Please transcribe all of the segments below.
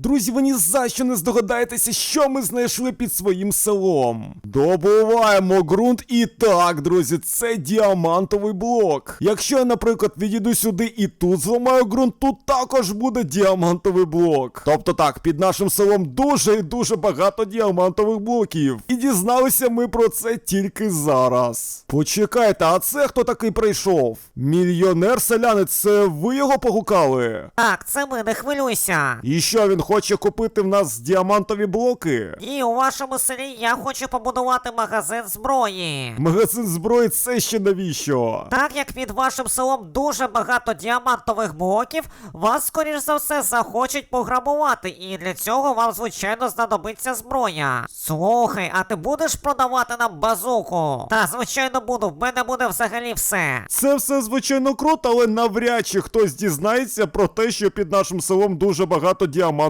Друзі, ви ні за що не здогадаєтеся, що ми знайшли під своїм селом. Добуваємо ґрунт і так, друзі, це діамантовий блок. Якщо я, наприклад, відійду сюди і тут зламаю ґрунт, тут також буде діамантовий блок. Тобто так, під нашим селом дуже і дуже багато діамантових блоків. І дізналися ми про це тільки зараз. Почекайте, а це хто такий прийшов? Мільйонер селянець, це ви його погукали? Так, це ми, не хвилюйся. І що він хоче купити в нас діамантові блоки? І у вашому селі я хочу побудувати магазин зброї. Магазин зброї це ще навіщо? Так як під вашим селом дуже багато діамантових блоків, вас, скоріш за все, захочуть пограбувати, і для цього вам, звичайно, знадобиться зброя. Слухай, а ти будеш продавати нам базуку? Та, звичайно, буду, в мене буде взагалі все. Це все звичайно круто, але навряд чи хтось дізнається про те, що під нашим селом дуже багато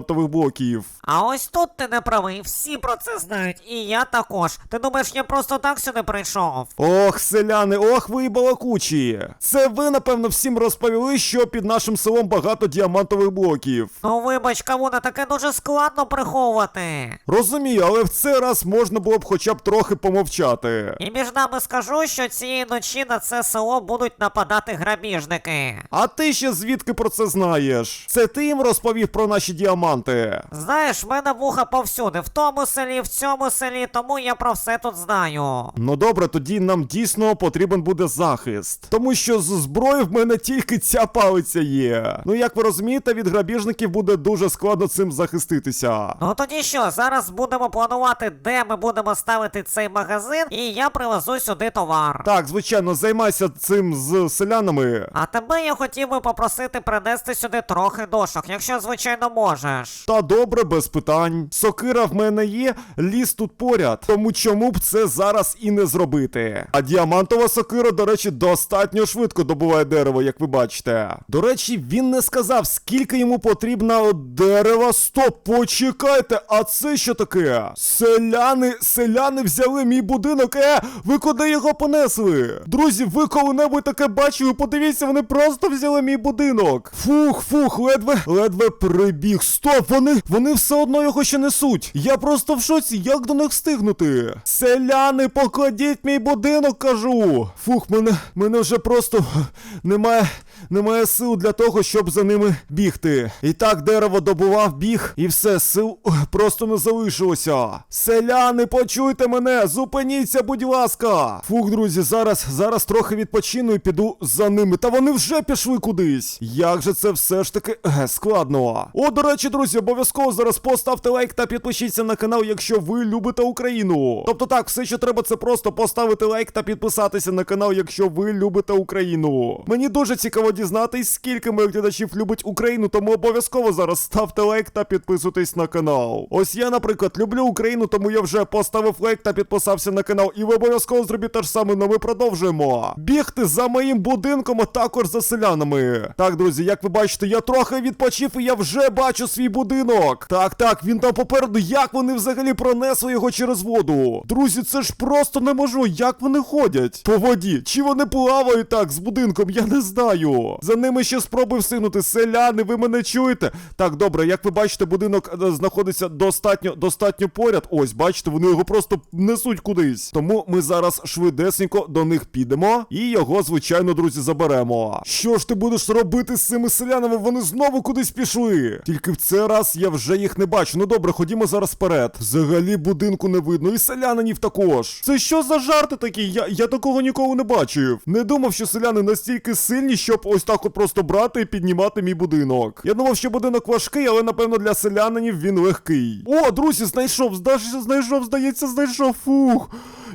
діамантових блоків. А ось тут ти не правий, всі про це знають, і я також. Ти думаєш, я просто так сюди прийшов? Ох, селяни, ох ви і балакучі. Це ви, напевно, всім розповіли, що під нашим селом багато діамантових блоків. Ну вибач, Кавуна, таке дуже складно приховувати. Розумію, але в цей раз можна було б хоча б трохи помовчати. І між нами скажу, що цієї ночі на це село будуть нападати грабіжники. А ти ще звідки про це знаєш? Це ти їм розповів про наші діаманти. Знаєш, в мене вуха повсюди, в тому селі, в цьому селі, тому я про все тут знаю. Ну добре, тоді нам дійсно потрібен буде захист. Тому що з зброї в мене тільки ця палиця є. Ну як ви розумієте, від грабіжників буде дуже складно цим захиститися. Ну тоді що, зараз будемо планувати, де ми будемо ставити цей магазин, і я привезу сюди товар. Так, звичайно, займайся цим з селянами. А тебе я хотів би попросити принести сюди трохи дошок, якщо звичайно можеш. Та добре, без питань. Сокира в мене є, ліс тут поряд. Тому чому б це зараз і не зробити? А діамантова сокира, до речі, достатньо швидко добуває дерево, як ви бачите. До речі, він не сказав, скільки йому потрібно дерева. Стоп, почекайте, а це що таке? Селяни, селяни взяли мій будинок. Е, ви куди його понесли? Друзі, ви коли-небудь таке бачили? Подивіться, вони просто взяли мій будинок. Фух, фух, ледве, ледве прибіг. Стоп, вони, вони все одно його ще несуть. Я просто в шоці, як до них встигнути? Селяни, покладіть мій будинок, кажу. Фух, мене, мене вже просто немає. Немає сил для того, щоб за ними бігти. І так дерево добував біг, і все, сил просто не залишилося. Селяни, почуйте мене, зупиніться, будь ласка. Фух, друзі, зараз, зараз трохи відпочину і піду за ними. Та вони вже пішли кудись. Як же це все ж таки е, складно. О, до речі, друзі, обов'язково зараз поставте лайк та підпишіться на канал, якщо ви любите Україну. Тобто так, все, що треба, це просто поставити лайк та підписатися на канал, якщо ви любите Україну. Мені дуже цікаво дізнатись, скільки моїх глядачів любить Україну, тому обов'язково зараз ставте лайк та підписуйтесь на канал. Ось я, наприклад, люблю Україну, тому я вже поставив лайк та підписався на канал. І ви обов'язково зробіть те ж саме, але ми продовжуємо. Бігти за моїм будинком, а також за селянами. Так, друзі, як ви бачите, я трохи відпочив і я вже бачу свій будинок. Так, так, він там попереду. Як вони взагалі пронесли його через воду? Друзі, це ж просто не можу. Як вони ходять? По воді. Чи вони плавають так з будинком? Я не знаю. За ними ще спробуй встигнути. Селяни, ви мене чуєте? Так, добре, як ви бачите, будинок е, знаходиться достатньо достатньо поряд. Ось, бачите, вони його просто несуть кудись. Тому ми зараз швидесенько до них підемо і його, звичайно, друзі, заберемо. Що ж ти будеш робити з цими селянами? Вони знову кудись пішли. Тільки в цей раз я вже їх не бачу. Ну добре, ходімо зараз вперед. Взагалі будинку не видно, і селянинів також. Це що за жарти такі? Я, я такого ніколи не бачив. Не думав, що селяни настільки сильні, щоб ось так просто брати і піднімати мій будинок. Я думав, що будинок важкий, але напевно для селянинів він легкий. О, друзі, знайшов, знайшов, здається, знайшов. Фух.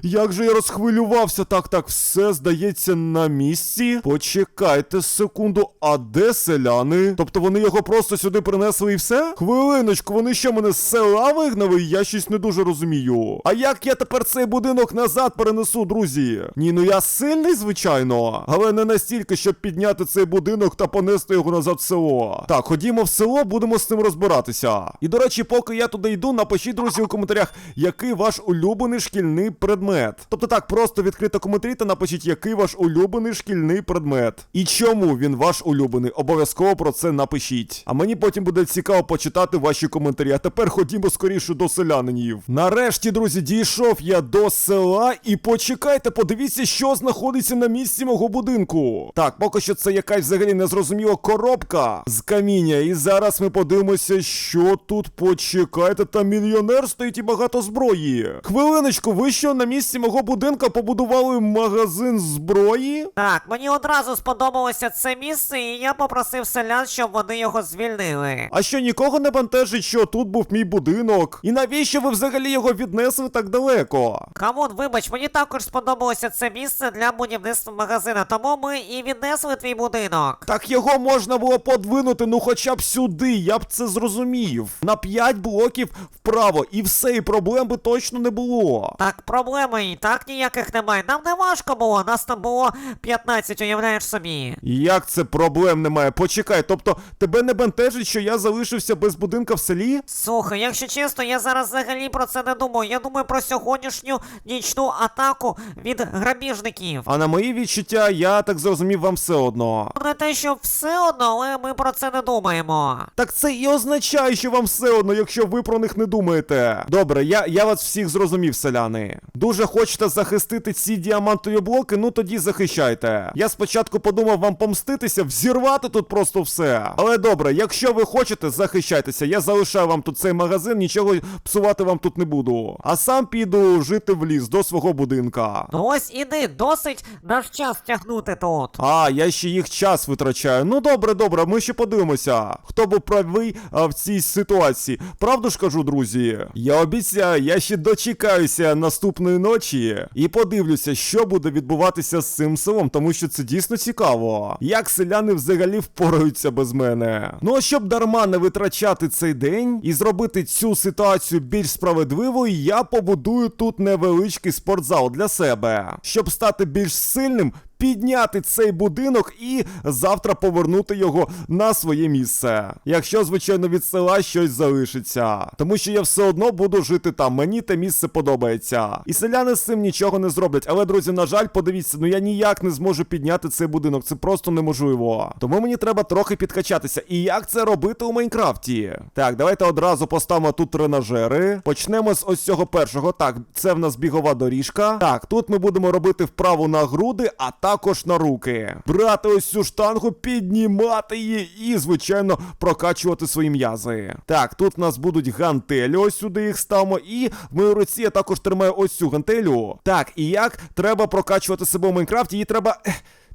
Як же я розхвилювався. Так, так, все здається на місці. Почекайте секунду, а де селяни? Тобто вони його просто сюди принесли і все? Хвилиночку, вони що мене з села вигнали? Я щось не дуже розумію. А як я тепер цей будинок назад перенесу, друзі? Ні, ну я сильний, звичайно, але не настільки, щоб підняти цей будинок та понести його назад в село. Так, ходімо в село, будемо з цим розбиратися. І до речі, поки я туди йду, напишіть, друзі, у коментарях, який ваш улюблений шкільний предмет. Предмет. Тобто так, просто відкрито коментарі та напишіть, який ваш улюблений шкільний предмет. І чому він ваш улюблений. Обов'язково про це напишіть. А мені потім буде цікаво почитати ваші коментарі. А тепер ходімо скоріше до селянинів. Нарешті, друзі, дійшов я до села і почекайте, подивіться, що знаходиться на місці мого будинку. Так, поки що це якась взагалі незрозуміла коробка з каміння. І зараз ми подивимося, що тут почекайте. Там мільйонер стоїть і багато зброї. Хвилиночку, ви що на місці мого будинку побудували магазин зброї? Так, мені одразу сподобалося це місце, і я попросив селян, щоб вони його звільнили. А що нікого не бентежить, що тут був мій будинок? І навіщо ви взагалі його віднесли так далеко? Камон, вибач, мені також сподобалося це місце для будівництва магазина, тому ми і віднесли твій будинок. Так його можна було подвинути, ну хоча б сюди, я б це зрозумів. На 5 блоків вправо, і все, і проблем би точно не було. Так, проблеми і так ніяких немає. Нам не важко було, нас там було 15, уявляєш собі. Як це проблем немає? Почекай, тобто тебе не бентежить, що я залишився без будинка в селі? Слухай, якщо чесно, я зараз взагалі про це не думаю. Я думаю про сьогоднішню нічну атаку від грабіжників. А на мої відчуття, я так зрозумів вам все одно. Не те, що все одно, але ми про це не думаємо. Так це і означає, що вам все одно, якщо ви про них не думаєте. Добре, я, я вас всіх зрозумів, селяни. Дуже хочете захистити ці діамантові блоки, ну тоді захищайте. Я спочатку подумав вам помститися, взірвати тут просто все. Але добре, якщо ви хочете, захищайтеся. Я залишаю вам тут цей магазин, нічого псувати вам тут не буду. А сам піду жити в ліс до свого будинка. Ну ось іди, досить наш час тягнути тут. А, я ще їх час витрачаю. Ну добре, добре, ми ще подивимося. Хто був правий а, в цій ситуації? Правду ж кажу, друзі. Я обіцяю, я ще дочекаюся наступної ночі і подивлюся, що буде відбуватися з цим селом, тому що це дійсно цікаво. Як селяни взагалі впораються без мене. Ну а щоб дарма не витрачати цей день і зробити цю ситуацію більш справедливою, я побудую тут невеличкий спортзал для себе, щоб стати більш сильним підняти цей будинок і завтра повернути його на своє місце. Якщо, звичайно, від села щось залишиться. Тому що я все одно буду жити там. Мені те місце подобається. І селяни з цим нічого не зроблять. Але, друзі, на жаль, подивіться, ну я ніяк не зможу підняти цей будинок. Це просто неможливо. Тому мені треба трохи підкачатися. І як це робити у Майнкрафті? Так, давайте одразу поставимо тут тренажери. Почнемо з ось цього першого. Так, це в нас бігова доріжка. Так, тут ми будемо робити вправу на груди, а також на руки. Брати ось цю штангу, піднімати її і, звичайно, прокачувати свої м'язи. Так, тут в нас будуть гантелі, ось сюди їх ставимо. І в моїй руці я також тримаю ось цю гантелю. Так, і як треба прокачувати себе у Майнкрафті, її треба.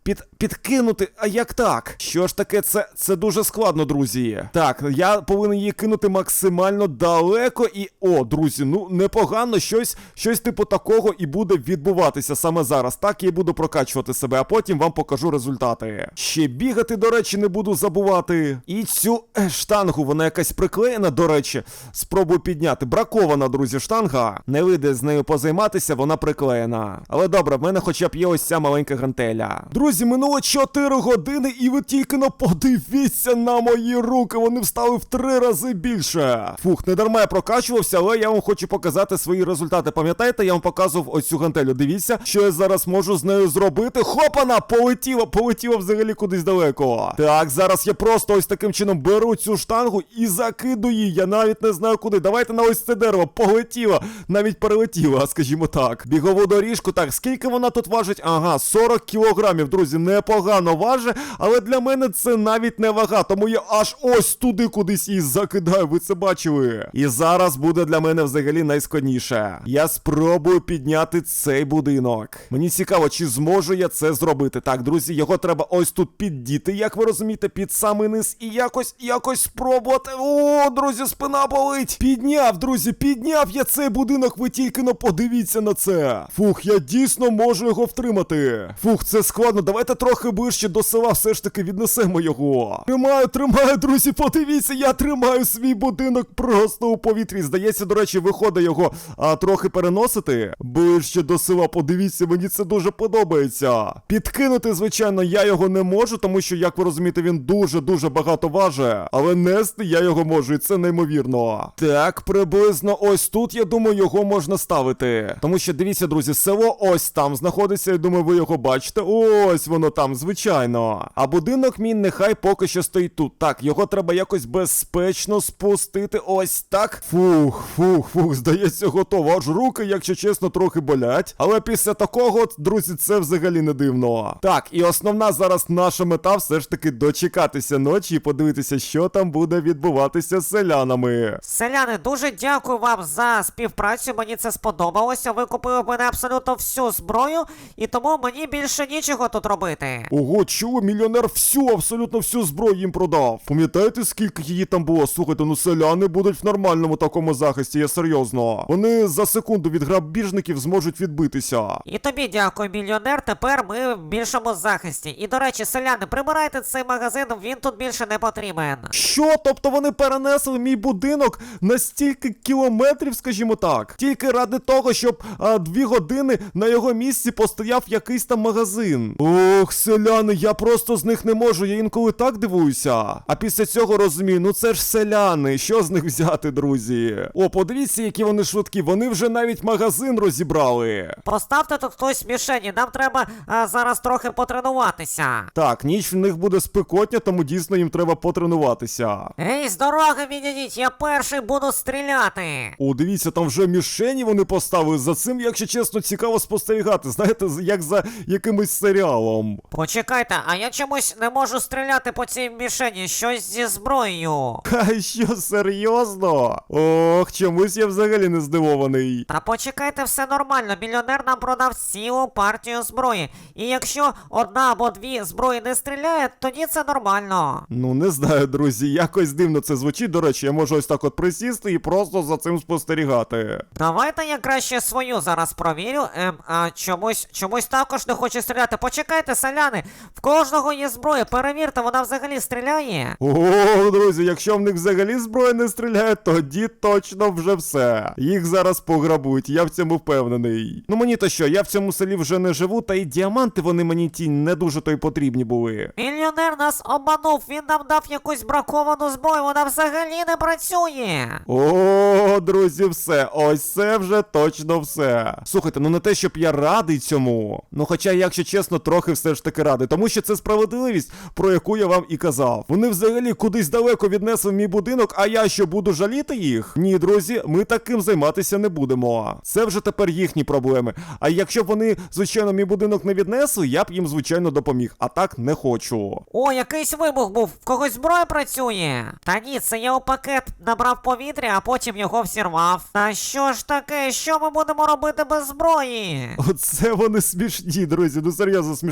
Під, підкинути, а як так? Що ж таке, це, це дуже складно, друзі. Так, я повинен її кинути максимально далеко і. О, друзі, ну непогано, щось, щось типу такого і буде відбуватися саме зараз. Так я буду прокачувати себе, а потім вам покажу результати. Ще бігати, до речі, не буду забувати. І цю е, штангу, вона якась приклеєна, до речі. Спробую підняти. Бракована, друзі, штанга. Не вийде з нею позайматися, вона приклеєна. Але добре, в мене хоча б є ось ця маленька гантеля. Друзі, минуло 4 години, і ви тільки но подивіться на мої руки. Вони встали в три рази більше. Фух, не дарма я прокачувався, але я вам хочу показати свої результати. Пам'ятаєте, я вам показував ось цю гантелю. Дивіться, що я зараз можу з нею зробити. Хопана! Полетіла, полетіла взагалі кудись далеко. Так, зараз я просто ось таким чином беру цю штангу і закидую її. Я навіть не знаю куди. Давайте на ось це дерево. Полетіла, навіть перелетіла, скажімо так. Бігову доріжку. Так, скільки вона тут важить? Ага, 40 кілограмів, друзі, непогано важить, але для мене це навіть не вага, тому я аж ось туди кудись її закидаю. Ви це бачили? І зараз буде для мене взагалі найскладніше. Я спробую підняти цей будинок. Мені цікаво, чи зможу я це зробити. Так, друзі, його треба ось тут піддіти, як ви розумієте, під самий низ і якось, якось спробувати. О, друзі, спина болить. Підняв, друзі, підняв я цей будинок. Ви тільки но подивіться на це. Фух, я дійсно можу його втримати. Фух, це складно. Давайте трохи ближче до села все ж таки віднесемо його. Тримаю, тримаю, друзі, подивіться, я тримаю свій будинок просто у повітрі. Здається, до речі, виходить його а, трохи переносити. Ближче до села, подивіться, мені це дуже подобається. Підкинути, звичайно, я його не можу, тому що, як ви розумієте, він дуже-дуже багато важить. Але нести я його можу, і це неймовірно. Так, приблизно ось тут, я думаю, його можна ставити. Тому що дивіться, друзі, село ось там знаходиться, я думаю, ви його бачите. Ось воно там, звичайно. А будинок мій нехай поки що стоїть тут. Так, його треба якось безпечно спустити. Ось так. Фух, фух, фух, здається, готово. Аж руки, якщо чесно, трохи болять. Але після такого, друзі, це взагалі не дивно. Так, і основна зараз наша мета все ж таки дочекатися ночі і подивитися, що там буде відбуватися з селянами. Селяни, дуже дякую вам за співпрацю. Мені це сподобалося. Ви купили в мене абсолютно всю зброю, і тому мені більше нічого тут робити. Ого, чого мільйонер всю, абсолютно всю зброю їм продав. Пам'ятаєте, скільки її там було? Слухайте, ну селяни будуть в нормальному такому захисті, я серйозно. Вони за секунду від грабіжників зможуть відбитися. І тобі дякую, мільйонер. Тепер ми в більшому захисті. І до речі, селяни, прибирайте цей магазин, він тут більше не потрібен. Що? Тобто вони перенесли мій будинок на стільки кілометрів, скажімо так, тільки ради того, щоб а, дві години на його місці постояв якийсь там магазин. Ох, селяни, я просто з них не можу, я інколи так дивуюся. А після цього розумію, ну це ж селяни, що з них взяти, друзі? О, подивіться, які вони швидкі, вони вже навіть магазин розібрали. Поставте тут хтось мішені, нам треба а, зараз трохи потренуватися. Так, ніч в них буде спекотня, тому дійсно їм треба потренуватися. Ей, з дороги відійдіть, я перший буду стріляти. О, дивіться, там вже мішені вони поставили. За цим, якщо чесно, цікаво спостерігати. Знаєте, як за якимось серіалом. Почекайте, а я чомусь не можу стріляти по цій мішені, щось зі зброєю. Ха, що, серйозно? Ох, чомусь я взагалі не здивований. Та почекайте, все нормально. Мільйонер нам продав цілу партію зброї. І якщо одна або дві зброї не стріляє, тоді це нормально. Ну, не знаю, друзі, якось дивно це звучить. До речі, я можу ось так от присісти і просто за цим спостерігати. Давайте я краще свою зараз провірю. Ем, а чомусь, чомусь також не хоче стріляти. Почекайте, селяни, в кожного є зброя. Перевірте, вона взагалі стріляє. О, друзі, якщо в них взагалі зброя не стріляє, тоді точно вже все. Їх зараз пограбують, я в цьому впевнений. Ну мені то що, я в цьому селі вже не живу, та й діаманти вони мені ті не дуже то й потрібні були. Мільйонер нас обманув, він нам дав якусь браковану зброю, вона взагалі не працює. О, друзі, все, ось це вже точно все. Слухайте, ну не те, щоб я радий цьому. Ну хоча, якщо чесно, трохи все ж таки радий, тому що це справедливість, про яку я вам і казав. Вони взагалі кудись далеко віднесли мій будинок, а я що буду жаліти їх? Ні, друзі, ми таким займатися не будемо. Це вже тепер їхні проблеми. А якщо б вони, звичайно, мій будинок не віднесли, я б їм, звичайно, допоміг. А так не хочу. О, якийсь вибух був, в когось зброя працює. Та ні, це я у пакет набрав повітря, а потім його всірвав. Та що ж таке, що ми будемо робити без зброї? Оце вони смішні, друзі, ну серйозно смішні.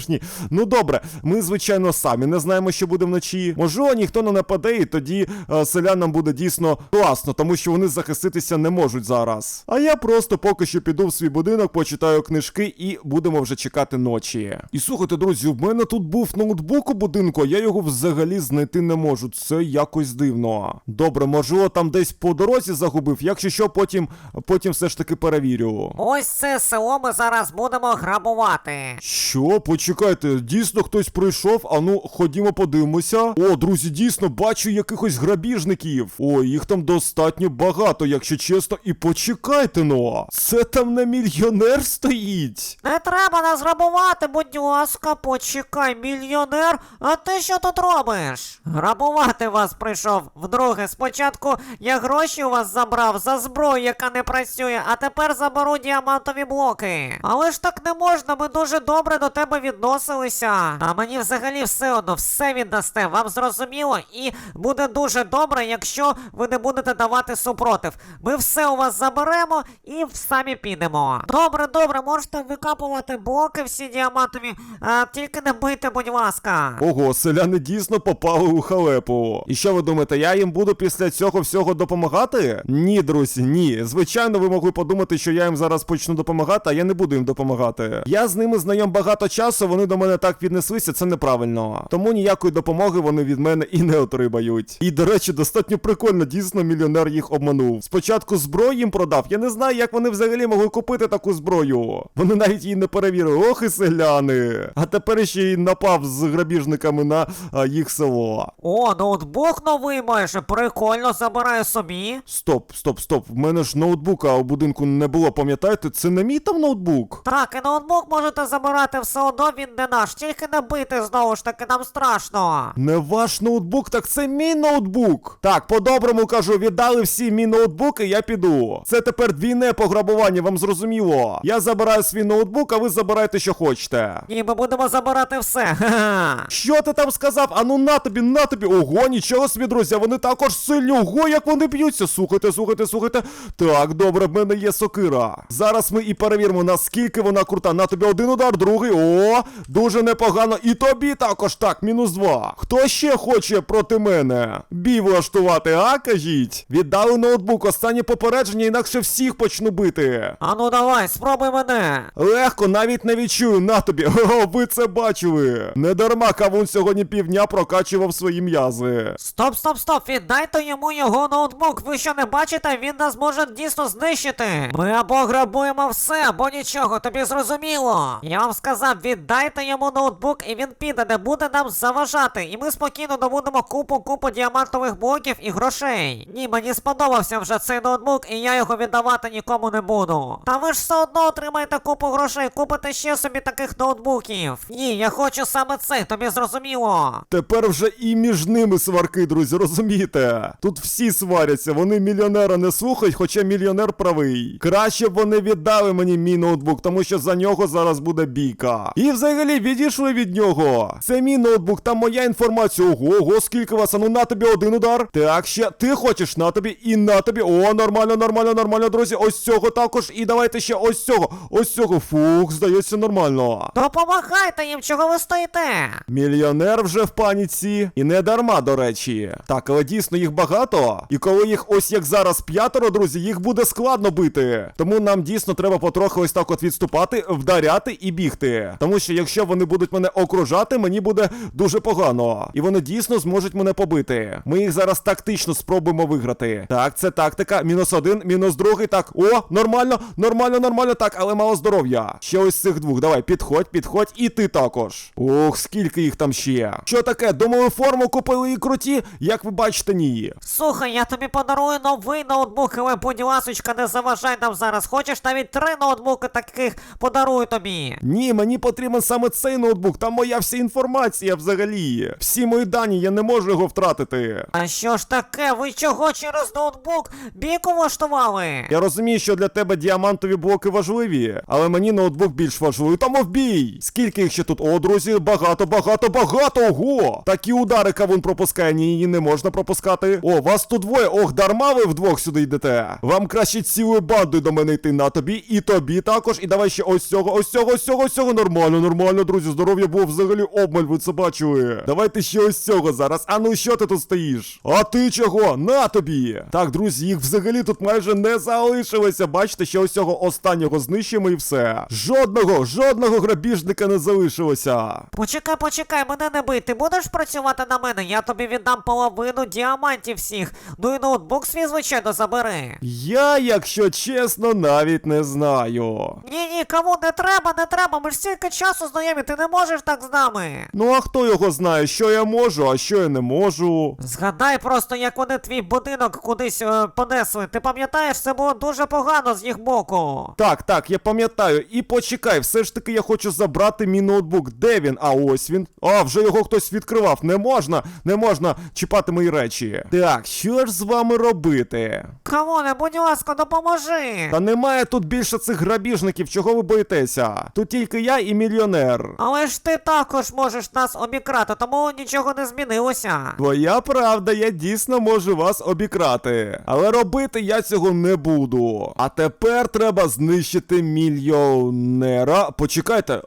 Ну добре, ми, звичайно, самі не знаємо, що буде вночі. Можливо, ніхто не нападе, і тоді е, селянам буде дійсно класно, тому що вони захиститися не можуть зараз. А я просто поки що піду в свій будинок, почитаю книжки і будемо вже чекати ночі. І слухайте, друзі, в мене тут був ноутбук у будинку, а я його взагалі знайти не можу. Це якось дивно. Добре, можливо, там десь по дорозі загубив. Якщо що, потім, потім все ж таки перевірю. Ось це село ми зараз будемо грабувати. Що? Почекайте, дійсно хтось прийшов. А ну, ходімо подивимося. О, друзі, дійсно бачу якихось грабіжників. О, їх там достатньо багато, якщо чесно. І почекайте но. Це там не мільйонер стоїть. Не треба нас грабувати, будь ласка, почекай, мільйонер. А ти що тут робиш? Грабувати вас прийшов вдруге. Спочатку я гроші у вас забрав за зброю, яка не працює, а тепер заберу діамантові блоки. Але ж так не можна, ми дуже добре до тебе відносилися. А мені взагалі все одно все віддасте. Вам зрозуміло? І буде дуже добре, якщо ви не будете давати супротив. Ми все у вас заберемо і самі підемо. Добре, добре, можете викапувати блоки всі діамантові, а, тільки не бийте, будь ласка. Ого, селяни дійсно попали у халепу. І що ви думаєте, я їм буду після цього всього допомагати? Ні, друзі, ні. Звичайно, ви могли подумати, що я їм зараз почну допомагати, а я не буду їм допомагати. Я з ними знайом багато часу, вони до мене так віднеслися, це неправильно. Тому ніякої допомоги вони від мене і не отримають. І до речі, достатньо прикольно, дійсно, мільйонер їх обманув. Спочатку зброю їм продав. Я не знаю, як вони взагалі могли купити таку зброю. Вони навіть її не перевірили. Ох і селяни. А тепер ще й напав з грабіжниками на а, їх село. О, ноутбук новий майже, прикольно, забираю собі. Стоп, стоп, стоп. В мене ж ноутбука у будинку не було, пам'ятаєте? Це не мій там ноутбук. Так, і ноутбук можете забирати все одно, він не наш, тільки не бити знову ж таки, нам страшно. Не ваш ноутбук, так це мій ноутбук. Так, по-доброму кажу, віддали всі мій ноутбук, і я піду. Це тепер двійне пограбування, вам зрозуміло. Я забираю свій ноутбук, а ви забирайте, що хочете. І ми будемо забирати все. Ха-ха. Що ти там сказав? Ану на тобі, на тобі. Ого, нічого собі, друзі, вони також сильні. Ого, як вони б'ються. Слухайте, слухайте, слухайте. Так, добре, в мене є сокира. Зараз ми і перевіримо, наскільки вона крута. На тобі один удар, другий. О, дуже непогано. І тобі також так, мінус два. Хто ще хоче проти мене? Бій влаштувати, а кажіть? Віддали ноутбук, останнє попередження, інакше всіх почну бити. А ну давай, спробуй мене. Легко, навіть не відчую, на тобі. О, ви це бачили. Не дарма кавун сьогодні півдня прокачував свої м'язи. Стоп, стоп, стоп, віддайте йому його ноутбук. Ви що не бачите, він нас може дійсно знищити. Ми або грабуємо все, або нічого, тобі зрозуміло. Я вам сказав, віддайте йому ноутбук, і він піде, не буде нам заважати. І ми спокійно добудемо купу купу діамантових блоків і грошей. Ні, мені сподобався вже цей ноутбук, і я його віддавати нікому не буду. Та ви ж все одно отримаєте купу грошей, купите ще собі таких ноутбуків. Ні, я хочу саме цей, тобі зрозуміло. Тепер вже і між ними сварки, друзі, розумієте? Тут всі сваряться, вони мільйонера не слухають, хоча мільйонер правий. Краще б вони віддали мені мій ноутбук, тому що за нього зараз буде бійка. І взагалі відійшли від нього. Це мій ноутбук, там моя інформація. Ого, ого, скільки вас? А ну на тобі один удар. Так, ще ти хочеш на тобі і на тобі. О, нормально, нормально, нормально, друзі. Ось цього також. І давайте ще ось цього. Ось цього. Фух, здається, нормально. Допомагайте їм, чого ви стоїте? Мільйонер вже в паніці. І не дарма, до речі. Так, але дійсно їх багато. І коли їх ось як зараз п'ятеро, друзі, їх буде складно бити. Тому нам дійсно треба потрохи ось так от відступати, вдаряти і бігти. Тому що якщо вони будуть мене окружати, мені буде дуже погано. І вони дійсно зможуть мене побити. Ми їх зараз тактично спробуємо виграти. Так, це тактика. Мінус один, мінус другий. Так, о, нормально, нормально, нормально. Так, але мало здоров'я. Ще ось цих двох. Давай, підходь, підходь, і ти також. Ох, скільки їх там ще. Що таке? Думали, форму купили і круті? Як ви бачите, ні. Слухай, я тобі подарую новий ноутбук, але будь ласочка, не заважай нам зараз. Хочеш навіть три ноутбуки таких подарую тобі. Ні, мені потрібен саме цей ноутбук. Там моя вся інформація взагалі. Всі мої дані, я не можу його втратити. А що ж таке? Ви чого через ноутбук бійку влаштували? Я розумію, що для тебе діамантові блоки важливі, але мені ноутбук більш важливий. Тому в бій! Скільки їх ще тут? О, друзі, багато, багато, багато! Ого! Такі удари кавун пропускає, ні, її не можна пропускати. О, вас тут двоє. Ох, дарма ви вдвох сюди йдете. Вам краще цілою бандою до мене йти на тобі, і тобі також. І давай ще ось цього, ось цього, ось цього, ось цього. Нормально, нормально, друзі. Здоров'я було взагалі обмаль, ви це бачили. Давайте ще ось цього зараз. А ну що ти тут стоїш? А ти чого? На тобі! Так, друзі, їх взагалі тут майже не залишилося. Бачите, що ось цього останнього знищимо і все. Жодного, жодного грабіжника не залишилося. Почекай, почекай, мене не бий. Ти будеш працювати на мене? Я тобі віддам половину діамантів всіх. Ну і ноутбук свій, звичайно, забери. Я, якщо чесно, навіть не знаю. Ні, ні, кому не треба, не треба. Ми ж стільки часу знайомі, ти не можеш так з нами. Ну а хто його знає, що я можу, а що я не можу. Згадай просто, як вони твій будинок кудись е, понесли. Ти пам'ятаєш, це було дуже погано з їх боку. Так, так, я пам'ятаю. І почекай, все ж таки я хочу забрати мій ноутбук. Де він? А ось він. А, вже його хтось відкривав. Не можна, не можна чіпати мої речі. Так, що ж з вами робити? Камоне, будь ласка, допоможи. Та немає тут більше цих грабіжників, чого ви боїтеся? Тут тільки я і мільйонер. Але ж ти також можеш нас обікрати, тому нічого не змінилося. Твоя правда, я дійсно можу вас обікрати. Але робити я цього не буду. А тепер треба знищити мільйонера. Почекайте, е,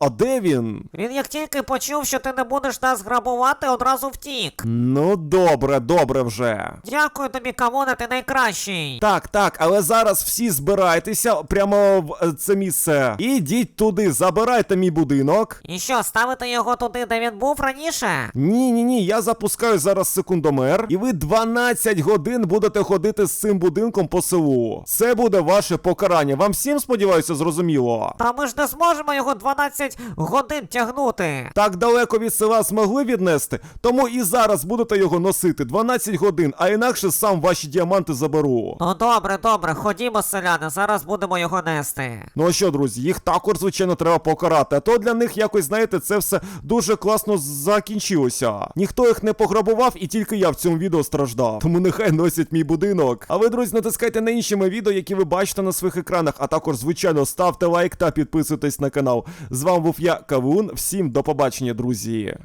а де він? Він як тільки почув, що ти не будеш нас грабувати, одразу втік. Ну, добре, добре вже. Дякую тобі, Камоне, ти найкращий. Так, так, але зараз всі збирайтеся прямо в е, це місце. Ідіть туди, забирайте Ламайте мій будинок. І що, ставити його туди, де він був раніше? Ні, ні, ні, я запускаю зараз секундомер, і ви 12 годин будете ходити з цим будинком по селу. Це буде ваше покарання. Вам всім сподіваюся, зрозуміло. Та ми ж не зможемо його 12 годин тягнути. Так далеко від села змогли віднести, тому і зараз будете його носити 12 годин, а інакше сам ваші діаманти заберу. Ну добре, добре, ходімо, селяни, зараз будемо його нести. Ну а що, друзі, їх також, звичайно, треба покарати. А то для них якось, знаєте, це все дуже класно закінчилося. Ніхто їх не пограбував, і тільки я в цьому відео страждав. Тому нехай носять мій будинок. А ви, друзі, натискайте на інші мої відео, які ви бачите на своїх екранах. А також, звичайно, ставте лайк та підписуйтесь на канал. З вами був я, Кавун. Всім до побачення, друзі.